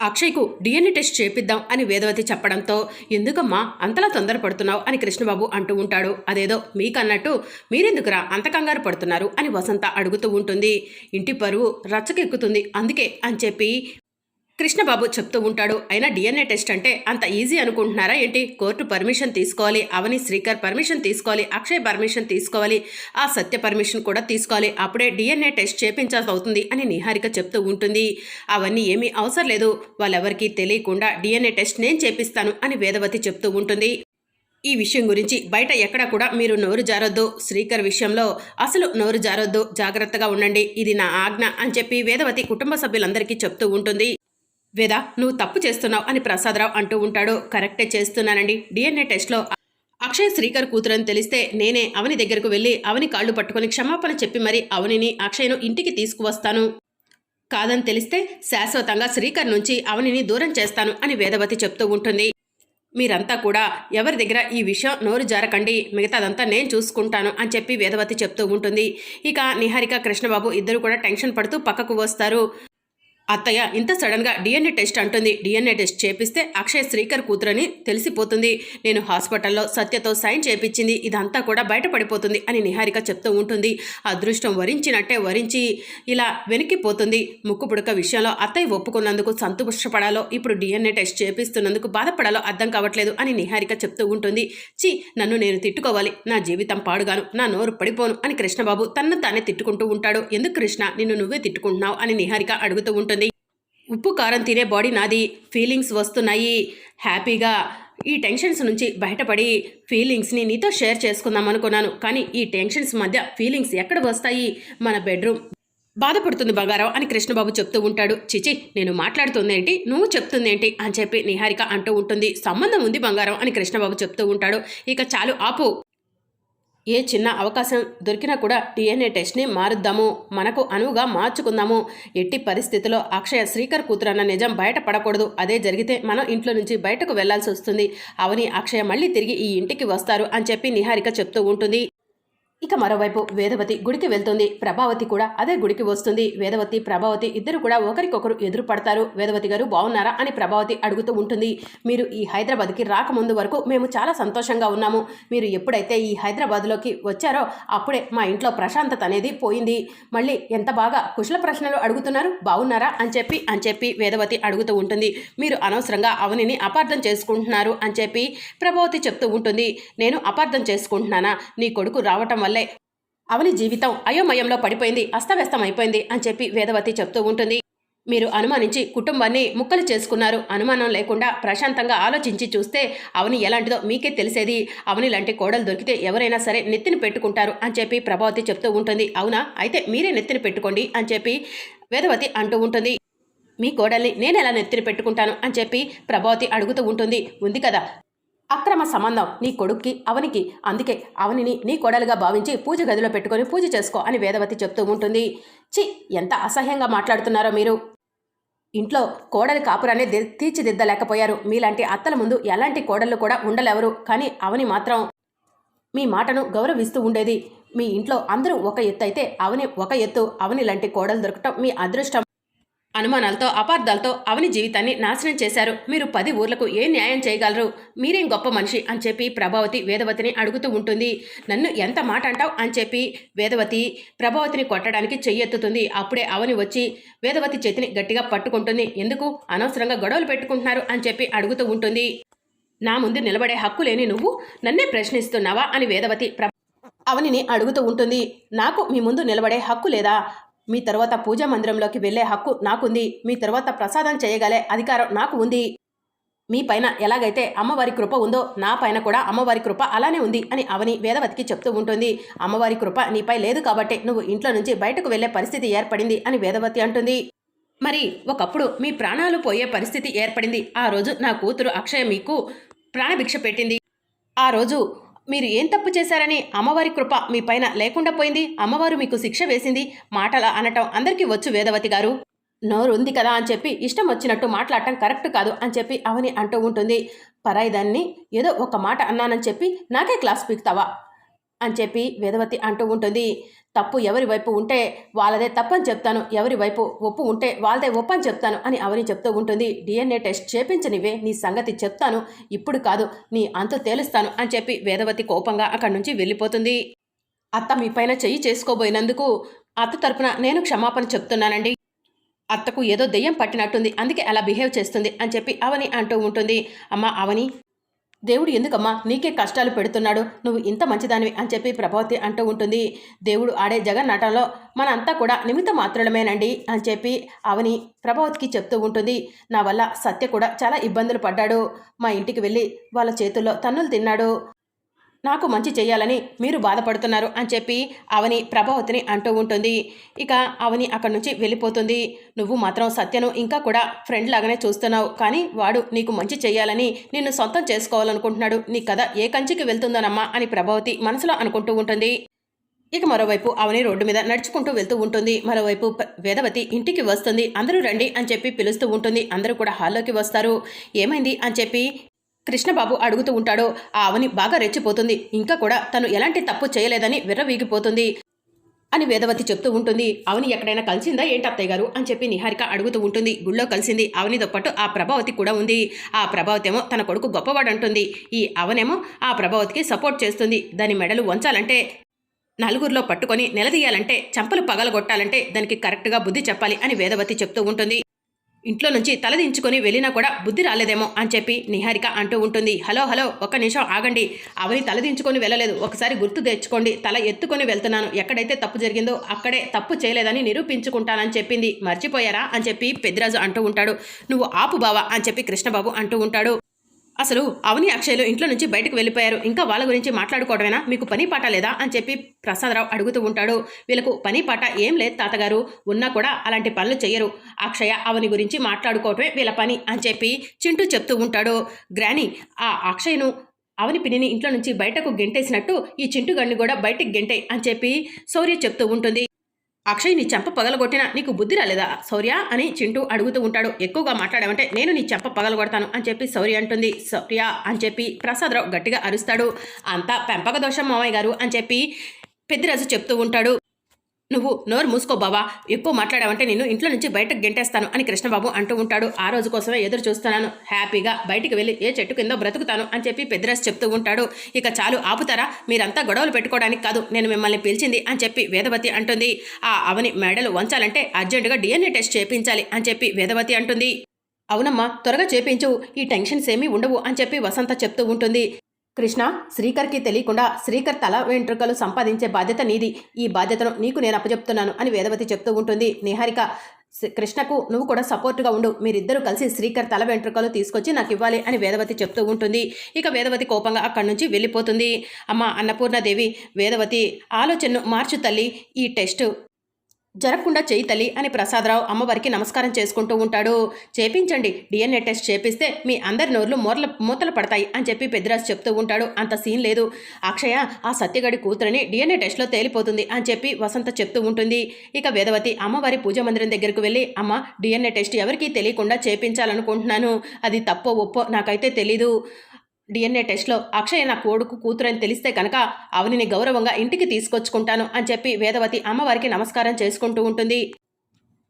అక్షయ్కు DNA test చేపిద్దాం అని వేదవతి చెప్పడంతో ఎందుకమ్మా అంతలా తొందరపడుతున్నావు? అని కృష్ణబాబు అంటూ ఉంటాడు. అదేదో మీకన్నట్టు మీరెందుకురా అంత కంగారు పడుతున్నారు? అని వసంత అడుగుతూ ఉంటుంది. ఇంటి పరువు రచ్చకెక్కుతుంది అందుకే అని చెప్పి కృష్ణబాబు చెప్తూ ఉంటాడు అయినా డిఎన్ఏ టెస్ట్ అంటే అంత ఈజీ అనుకుంటున్నారా ఏంటి? కోర్టు పర్మిషన్ తీసుకోవాలి అవని శ్రీకర్ పర్మిషన్ తీసుకోవాలి అక్షయ్ పర్మిషన్ తీసుకోవాలి ఆ సత్య పర్మిషన్ కూడా తీసుకోవాలి అప్పుడే డిఎన్ఏ టెస్ట్ చేపించాల్సి అవుతుంది అని నిహారిక చెప్తూ ఉంటుంది. అవన్నీ ఏమీ అవసరం లేదు వాళ్ళెవరికీ తెలియకుండా డిఎన్ఏ టెస్ట్ నేను చేపిస్తాను అని వేదవతి చెప్తూ ఉంటుంది. ఈ విషయం గురించి బయట ఎక్కడ కూడా మీరు నోరు జారొద్దు. శ్రీకర్ విషయంలో అసలు నోరు జారొద్దు జాగ్రత్తగా ఉండండి ఇది నా ఆజ్ఞ అని చెప్పి వేదవతి కుటుంబ సభ్యులందరికీ చెప్తూ ఉంటుంది. వేద నువ్వు తప్పు చేస్తున్నావు అని ప్రసాదరావు అంటూ ఉంటాడు. కరెక్టే చేస్తున్నానండి. డిఎన్ఏ టెస్ట్లో అక్షయ్ శ్రీకర్ కూతురని తెలిస్తే నేనే అవని దగ్గరకు వెళ్ళి అవని కాళ్ళు పట్టుకొని క్షమాపణ చెప్పి మరి అవనిని అక్షయ్ను ఇంటికి తీసుకువస్తాను. కాదని తెలిస్తే శాశ్వతంగా శ్రీకర్ నుంచి అవనిని దూరం చేస్తాను అని వేదవతి చెప్తూ ఉంటుంది. మీరంతా కూడా ఎవరి దగ్గర ఈ విషయం నోరు జారకండి. మిగతాదంతా నేను చూసుకుంటాను అని చెప్పి వేదవతి చెప్తూ ఉంటుంది. ఇక నిహారిక కృష్ణబాబు ఇద్దరు కూడా టెన్షన్ పడుతూ పక్కకు వస్తారు. అత్తయ్య ఇంత సడన్గా డిఎన్ఏ టెస్ట్ అంటుంది. డిఎన్ఏ టెస్ట్ చేపిస్తే అక్షయ్ శ్రీకర్ కూతురని తెలిసిపోతుంది. నేను హాస్పిటల్లో సత్యతో సైన్ చేపించింది ఇదంతా కూడా బయటపడిపోతుంది అని నిహారిక చెప్తూ ఉంటుంది. అదృష్టం వరించినట్టే వరించి ఇలా వెనక్కిపోతుంది ముక్కు పుడక విషయంలో అత్తయ్య ఒప్పుకున్నందుకు సంతోషపడాలో ఇప్పుడు డిఎన్ఏ టెస్ట్ చేపిస్తున్నందుకు బాధపడాలో అర్థం కావట్లేదు అని నిహారిక చెప్తూ ఉంటుంది. చి నన్ను నేను తిట్టుకోవాలి. నా జీవితం పాడుగాను. నా నోరు పడిపోను అని కృష్ణబాబు తన్ను తానే తిట్టుకుంటూ ఉంటాడు. ఎందుకు కృష్ణ? నిన్ను నువ్వే తిట్టుకుంటున్నావు అని నిహారిక అడుగుతూ ఉంటుంది. ఉప్పు కారం తినే బాడీ నాది ఫీలింగ్స్ వస్తున్నాయి. హ్యాపీగా ఈ టెన్షన్స్ నుంచి బయటపడి ఫీలింగ్స్ని నీతో షేర్ చేసుకుందాం అనుకున్నాను. కానీ ఈ టెన్షన్స్ మధ్య ఫీలింగ్స్ ఎక్కడ వస్తాయి? మన బెడ్రూమ్ బాధపడుతుంది బంగారం అని కృష్ణబాబు చెప్తూ ఉంటాడు. చిచి నేను మాట్లాడుతుందేంటి? నువ్వు చెప్తుంది ఏంటి అని చెప్పి నిహారిక అంటూ ఉంటుంది. సంబంధం ఉంది బంగారం అని కృష్ణబాబు చెప్తూ ఉంటాడు. ఇక చాలు ఆపు. ఏ చిన్న అవకాశం దొరికినా కూడా డిఎన్ఏ టెస్ట్ని మారుద్దాము మనకు అనువుగా మార్చుకుందాము. ఎట్టి పరిస్థితిలో అక్షయ శ్రీకర్ కూతురన్న నిజం బయటపడకూడదు అదే జరిగితే మనం ఇంట్లో నుంచి బయటకు వెళ్ళాల్సి వస్తుంది. అవని అక్షయ మళ్ళీ తిరిగి ఈ ఇంటికి వస్తారు అని చెప్పి నిహారిక చెప్తూ ఉంటుంది. ఇక మరోవైపు వేదవతి గుడికి వెళ్తుంది. ప్రభావతి కూడా అదే గుడికి వస్తుంది. వేదవతి ప్రభావతి ఇద్దరు కూడా ఒకరికొకరు ఎదురు పడతారు వేదవతి గారు బాగున్నారా అని ప్రభావతి అడుగుతూ ఉంటుంది. మీరు ఈ హైదరాబాద్కి రాకముందు వరకు మేము చాలా సంతోషంగా ఉన్నాము. మీరు ఎప్పుడైతే ఈ హైదరాబాద్లోకి వచ్చారో అప్పుడే మా ఇంట్లో ప్రశాంతత అనేది పోయింది. మళ్ళీ ఎంత బాగా కుశల ప్రశ్నలు అడుగుతున్నారు? బాగున్నారా అని చెప్పి అని చెప్పి వేదవతి అడుగుతూ ఉంటుంది. మీరు అనవసరంగా అవనిని అపార్థం చేసుకుంటున్నారు అని చెప్పి ప్రభావతి చెప్తూ ఉంటుంది. నేను అపార్థం చేసుకుంటున్నానా? నీ కొడుకు రావటం వల్లే. అవని జీవితం అయోమయంలో పడిపోయింది అస్తవ్యస్తం అయిపోయింది అని చెప్పి వేదవతి చెప్తూ ఉంటుంది. మీరు అనుమానించి కుటుంబాన్ని ముక్కలు చేసుకున్నారు. అనుమానం లేకుండా ప్రశాంతంగా ఆలోచించి చూస్తే అవని ఎలాంటిదో మీకే తెలిసేది. అవని లాంటి కోడలు దొరికితే ఎవరైనా సరే నెత్తిని పెట్టుకుంటారు అని చెప్పి ప్రభావతి చెప్తూ ఉంటుంది. అవునా? అయితే మీరే నెత్తిని పెట్టుకోండి అని చెప్పి వేదవతి అంటూ ఉంటుంది. మీ కోడల్ని నేను ఎలా నెత్తిని పెట్టుకుంటాను అని చెప్పి ప్రభావతి అడుగుతూ ఉంటుంది. ఉంది కదా? అక్రమ సంబంధం నీ కొడుక్కి అవనికి. అందుకే అవనిని నీ కోడలుగా భావించి పూజ గదిలో పెట్టుకొని పూజ చేసుకో అని వేదవతి చెప్తూ ఉంటుంది. చి ఎంత అసహ్యంగా మాట్లాడుతున్నారో మీరు. ఇంట్లో కోడలి కాపురాన్ని తీర్చిదిద్దలేకపోయారు. మీలాంటి అత్తల ముందు ఎలాంటి కోడళ్ళు కూడా ఉండలేవరు. కానీ అవని మాత్రం మీ మాటను గౌరవిస్తూ ఉండేది. మీ ఇంట్లో అందరూ ఒక ఎత్తు అయితే అవని ఒక ఎత్తు. అవని లాంటి కోడలు దొరకటం మీ అదృష్టం. అనుమానాలతో అపార్థాలతో అవని జీవితాన్ని నాశనం చేశారు. మీరు పది ఊర్లకు ఏ న్యాయం చేయగలరు? మీరేం గొప్ప మనిషి? అని చెప్పి ప్రభావతి వేదవతిని అడుగుతూ ఉంటుంది. నన్ను ఎంత మాట అంటావు? అని చెప్పి వేదవతి ప్రభావతిని కొట్టడానికి చెయ్యెత్తుతుంది అప్పుడే అవని వచ్చి వేదవతి చేతిని గట్టిగా పట్టుకుంటుంది. ఎందుకు? అనవసరంగా గొడవలు పెట్టుకుంటున్నారు అని చెప్పి అడుగుతూ ఉంటుంది. నా ముందు నిలబడే హక్కు లేని నువ్వు నన్నే ప్రశ్నిస్తున్నావా? అని వేదవతి ప్ర అవనిని అడుగుతూ ఉంటుంది. నాకు మీ ముందు నిలబడే హక్కు లేదా? మీ తర్వాత పూజా మందిరంలోకి వెళ్ళే హక్కు నాకుంది. మీ తర్వాత ప్రసాదం చేయగలే అధికారం నాకు ఉంది మీ పైన ఎలాగైతే అమ్మవారి కృప ఉందో నా పైన కూడా అమ్మవారి కృప అలానే ఉంది అని అవని వేదవతికి చెప్తూ ఉంటుంది. అమ్మవారి కృప నీపై లేదు కాబట్టి నువ్వు ఇంట్లో నుంచి బయటకు వెళ్ళే పరిస్థితి ఏర్పడింది అని వేదవతి అంటుంది. మరి ఒకప్పుడు మీ ప్రాణాలు పోయే పరిస్థితి ఏర్పడింది. ఆ రోజు నా కూతురు అక్షయ మీకు ప్రాణభిక్ష పెట్టింది. ఆ రోజు మీరు ఏం తప్పు చేశారని అమ్మవారి కృప మీ పైన లేకుండా పోయింది అమ్మవారు మీకు శిక్ష వేసింది మాటల అనటం అందరికీ వచ్చు వేదవతి గారు. నోరు ఉంది కదా అని చెప్పి ఇష్టం వచ్చినట్టు మాట్లాడటం కరెక్ట్ కాదు అని చెప్పి అవని అంటూ ఉంటుంది. పరాయిదాన్ని ఏదో ఒక మాట అన్నానని చెప్పి నాకే క్లాస్ పీక్తావా? అని చెప్పి వేదవతి అంటూ ఉంటుంది. తప్పు ఎవరి వైపు ఉంటే వాళ్ళదే తప్పని చెప్తాను ఎవరి వైపు ఒప్పు ఉంటే వాళ్ళదే ఒప్పు అని చెప్తాను అని అవని చెప్తూ ఉంటుంది. డిఎన్ఏ టెస్ట్ చేపించనివే నీ సంగతి చెప్తాను. ఇప్పుడు కాదు నీ అంతు తేలుస్తాను అని చెప్పి వేదవతి కోపంగా అక్కడి నుంచి వెళ్ళిపోతుంది. అత్త మీ పైన చెయ్యి చేసుకోబోయినందుకు అత్త తరపున నేను క్షమాపణ చెప్తున్నానండి. అత్తకు ఏదో దెయ్యం పట్టినట్టుంది అందుకే అలా బిహేవ్ చేస్తుంది అని చెప్పి అవని అంటూ ఉంటుంది. అమ్మ అవని దేవుడు ఎందుకమ్మా నీకే కష్టాలు పెడుతున్నాడు? నువ్వు ఇంత మంచిదానివి అని చెప్పి ప్రభావతి అంటూ ఉంటుంది. దేవుడు ఆడే జగన్నాటంలో మనంతా కూడా నిమిత్త మాత్రమేనండి అని చెప్పి అవని ప్రభావతికి చెప్తూ ఉంటుంది. నా వల్ల సత్య కూడా చాలా ఇబ్బందులు పడ్డాడు. మా ఇంటికి వెళ్ళి వాళ్ళ చేతుల్లో తన్నులు తిన్నాడు. నాకు మంచి చేయాలని మీరు బాధపడుతున్నారు అని చెప్పి అవని ప్రభావతిని అంటూ ఉంటుంది. ఇక అవని అక్కడి నుంచి వెళ్ళిపోతుంది. నువ్వు మాత్రం సత్యను ఇంకా కూడా ఫ్రెండ్ లాగానే చూస్తున్నావు. కానీ వాడు నీకు మంచి చేయాలని నిన్ను సొంతం చేసుకోవాలనుకుంటున్నాడు. నీ కథ ఏ కంచికి వెళ్తుందోనమ్మా అని ప్రభావతి మనసులో అనుకుంటూ ఉంటుంది. ఇక మరోవైపు అవని రోడ్డు మీద నడుచుకుంటూ వెళ్తూ ఉంటుంది. మరోవైపు వేదవతి ఇంటికి వస్తుంది. అందరూ రండి అని చెప్పి పిలుస్తూ ఉంటుంది. అందరూ కూడా హాల్లోకి వస్తారు. ఏమైంది అని చెప్పి కృష్ణబాబు అడుగుతూ ఉంటాడో ఆ అవని బాగా రెచ్చిపోతుంది. ఇంకా కూడా తను ఎలాంటి తప్పు చేయలేదని విర్రవీగిపోతుంది అని వేదవతి చెప్తూ ఉంటుంది. అవని ఎక్కడైనా కలిసిందా? ఏంటి అత్తయ్య గారు? అని చెప్పి నిహారిక అడుగుతూ ఉంటుంది. గుళ్ళో కలిసింది అవనితో పాటు ఆ ప్రభావతి కూడా ఉంది. ఆ ప్రభావతి ఏమో తన కొడుకు గొప్పవాడు అంటుంది ఈ అవనేమో ఆ ప్రభావతికి సపోర్ట్ చేస్తుంది. దాని మెడలు వంచాలంటే నలుగురిలో పట్టుకొని నిలదీయాలంటే చంపలు పగలగొట్టాలంటే దానికి కరెక్ట్గా బుద్ధి చెప్పాలి అని వేదవతి చెప్తూ ఉంటుంది. ఇంట్లో నుంచి తలదించుకొని వెళ్ళినా కూడా బుద్ధి రాలేదేమో అని చెప్పి నిహారిక అంటూ ఉంటుంది. హలో హలో ఒక నిమిషం ఆగండి. అవని తలదించుకొని వెళ్ళలేదు. ఒకసారి గుర్తు తెచ్చుకోండి. తల ఎత్తుకొని వెళ్తున్నాను. ఎక్కడైతే తప్పు జరిగిందో అక్కడే తప్పు చేయలేదని నిరూపించుకుంటానని చెప్పింది. మర్చిపోయారా అని చెప్పి పెద్దిరాజు అంటూ ఉంటాడు. నువ్వు ఆపు బావా అని చెప్పి కృష్ణబాబు అంటూ ఉంటాడు. అసలు అవని అక్షయ్లు ఇంట్లో నుంచి బయటకు వెళ్ళిపోయారు. ఇంకా వాళ్ళ గురించి మాట్లాడుకోవడమేనా? మీకు పని పాట లేదా? అని చెప్పి ప్రసాదరావు అడుగుతూ ఉంటాడు. వీళ్ళకు పని పాట ఏం లేదు తాతగారు. ఉన్నా కూడా అలాంటి పనులు చేయరు అక్షయ అవని గురించి మాట్లాడుకోవటమే వీళ్ళ పని అని చెప్పి చింటూ చెప్తూ ఉంటాడు. గ్రాని ఆ అక్షయ్ను అవని పిన్నిని ఇంట్లో నుంచి బయటకు గెంటేసినట్టు ఈ చింటుగడిని కూడా బయటకు గెంటే అని చెప్పి శౌర్య చెప్తూ ఉంటుంది. అక్షయ్ నీ చెంప పగలగొట్టినా నీకు బుద్ధి రాలేదా? శౌర్య అని చింటూ అడుగుతూ ఉంటాడు. ఎక్కువగా మాట్లాడామంటే నేను నీ చెంప పగలగొడతాను అని చెప్పి శౌర్య అంటుంది. శౌర్య అని చెప్పి ప్రసాదరావు గట్టిగా అరుస్తాడు. అంతా పెంపక దోషం మామయ్య గారు అని చెప్పి పెద్దిరాజు చెప్తూ ఉంటాడు. నువ్వు నోరు మూసుకో బావా. ఎక్కువ మాట్లాడావంటే నేను ఇంట్లో నుంచి బయటకు గెంటేస్తాను అని కృష్ణబాబు అంటూ ఉంటాడు. ఆ రోజు కోసమే ఎదురు చూస్తున్నాను. హ్యాపీగా బయటికి వెళ్ళి ఏ చెట్టు కింద బ్రతుకుతాను అని చెప్పి పెద్దరాజు చెప్తూ ఉంటాడు. ఇక చాలు ఆపుతారా? మీరంతా గొడవలు పెట్టుకోవడానికి కాదు. నేను మిమ్మల్ని పిలిచింది అని చెప్పి వేదవతి అంటుంది. ఆ అవని మెడలు వంచాలంటే అర్జెంటుగా డిఎన్ఏ టెస్ట్ చేపించాలి అని చెప్పి వేదవతి అంటుంది. అవునమ్మా త్వరగా చేపించు. ఈ టెన్షన్స్ ఏమీ ఉండవు అని చెప్పి వసంత చెప్తూ ఉంటుంది. కృష్ణ శ్రీకర్కి తెలియకుండా శ్రీకర్ తల వెంట్రుకలు సంపాదించే బాధ్యత నీది. ఈ బాధ్యతను నీకు నేను అప్పచెప్తున్నాను అని వేదవతి చెప్తూ ఉంటుంది. నిహారిక శ్రీ- కృష్ణకు నువ్వు కూడా సపోర్ట్గా ఉండు. మీరిద్దరూ కలిసి శ్రీకర్ తల వెంట్రుకలు తీసుకొచ్చి నాకు ఇవ్వాలి అని వేదవతి చెప్తూ ఉంటుంది. ఇక వేదవతి కోపంగా అక్కడి నుంచి వెళ్ళిపోతుంది. అమ్మ అన్నపూర్ణదేవి వేదవతి ఆలోచనను మార్చు తల్లి. ఈ టెస్ట్ జరగకుండా చేయి తల్లి అని ప్రసాదరావు అమ్మవారికి నమస్కారం చేసుకుంటూ ఉంటాడు. చేపించండి. డిఎన్ఏ టెస్ట్ చేపిస్తే మీ అందరి నోర్లు మూరల మూతలు పడతాయి అని చెప్పి పెద్దిరాజు చెప్తూ ఉంటాడు. అంత సీన్ లేదు. అక్షయ ఆ సత్యగడి కూతురని డిఎన్ఏ టెస్ట్లో తేలిపోతుంది అని చెప్పి వసంత చెప్తూ ఉంటుంది. ఇక వేదవతి అమ్మవారి పూజ మందిరం దగ్గరకు వెళ్ళి అమ్మ డిఎన్ఏ టెస్ట్ ఎవరికీ తెలియకుండా చేపించాలనుకుంటున్నాను. అది తప్పో ఒప్పో నాకైతే తెలీదు. డిఎన్ఏ టెస్ట్లో అక్షయ్ నా కొడుకు కూతురని తెలిస్తే కనుక అవనిని గౌరవంగా ఇంటికి తీసుకొచ్చుకుంటాను అని చెప్పి వేదవతి అమ్మవారికి నమస్కారం చేసుకుంటూ ఉంటుంది.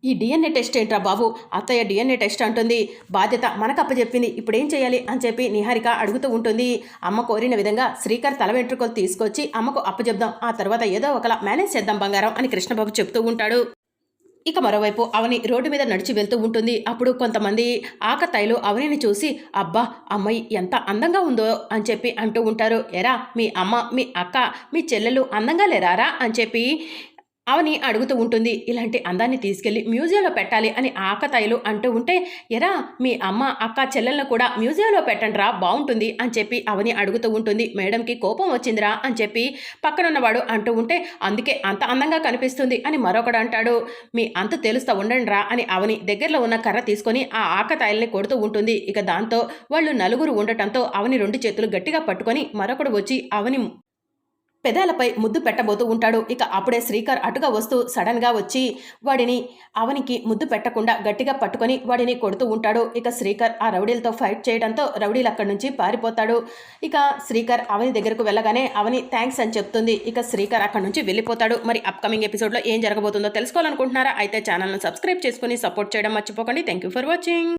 ఈ డిఎన్ఏ టెస్ట్ ఏంట్రా బాబు? అత్తయ్య డిఎన్ఏ టెస్ట్ అంటుంది. బాధ్యత మనకు అప్పచెప్పింది ఇప్పుడు ఏం చేయాలి? అని చెప్పి నిహారిక అడుగుతూ ఉంటుంది. అమ్మ కోరిన విధంగా శ్రీకర్ తల వెంట్రుకలు తీసుకొచ్చి అమ్మకు అప్పచెప్దాం ఆ తర్వాత ఏదో ఒకలా మేనేజ్ చేద్దాం బంగారం అని కృష్ణబాబు చెప్తూ ఉంటాడు. ఇక మరోవైపు అవని రోడ్డు మీద నడిచి వెళ్తూ ఉంటుంది. అప్పుడు కొంతమంది ఆకతాయిలు అవనిని చూసి అబ్బా అమ్మాయి ఎంత అందంగా ఉందో అని చెప్పి అంటూ ఉంటారు. ఎరా మీ అమ్మ మీ అక్క మీ చెల్లెలు అందంగా లేరారా? అని చెప్పి అవని అడుగుతూ ఉంటుంది. ఇలాంటి అందాన్ని తీసుకెళ్ళి మ్యూజియంలో పెట్టాలి అని ఆకతాయిలు అంటూ ఉంటే ఎరా మీ అమ్మ అక్క చెల్లెలను కూడా మ్యూజియంలో పెట్టండిరా బాగుంటుంది అని చెప్పి అవని అడుగుతూ ఉంటుంది. మేడంకి కోపం వచ్చిందిరా అని చెప్పి పక్కనున్నవాడు అంటూ ఉంటే అందుకే అంత అందంగా కనిపిస్తుంది అని మరొకడు అంటాడు. మీ అంత తెలుస్తా ఉండండి రా అని అవని దగ్గరలో ఉన్న కర్ర తీసుకొని ఆ ఆకతాయిల్ని కొడుతూ ఉంటుంది. ఇక దాంతో వాళ్ళు నలుగురు ఉండటంతో అవని రెండు చేతులు గట్టిగా పట్టుకొని మరొకడు వచ్చి అవని పెదాలపై ముద్దు పెట్టబోతూ ఉంటాడు. ఇక అప్పుడే శ్రీకర్ అటుగా వస్తూ సడన్గా వచ్చి వాడిని అవనికి ముద్దు పెట్టకుండా గట్టిగా పట్టుకొని వాడిని కొడుతూ ఉంటాడు. ఇక శ్రీకర్ ఆ రౌడీలతో ఫైట్ చేయడంతో రౌడీలు అక్కడి నుంచి పారిపోతాడు. ఇక శ్రీకర్ అవని దగ్గరకు వెళ్ళగానే అవని థ్యాంక్స్ అని చెప్తుంది. ఇక శ్రీకర్ అక్కడి నుంచి వెళ్ళిపోతాడు. మరి అప్కమింగ్ ఎపిసోడ్లో ఏం జరగబోతుందో తెలుసుకోవాలనుకుంటున్నారా? అయితే ఛానల్ను సబ్స్క్రైబ్ చేసుకుని సపోర్ట్ చేయడం మర్చిపోకండి. Thank you for watching.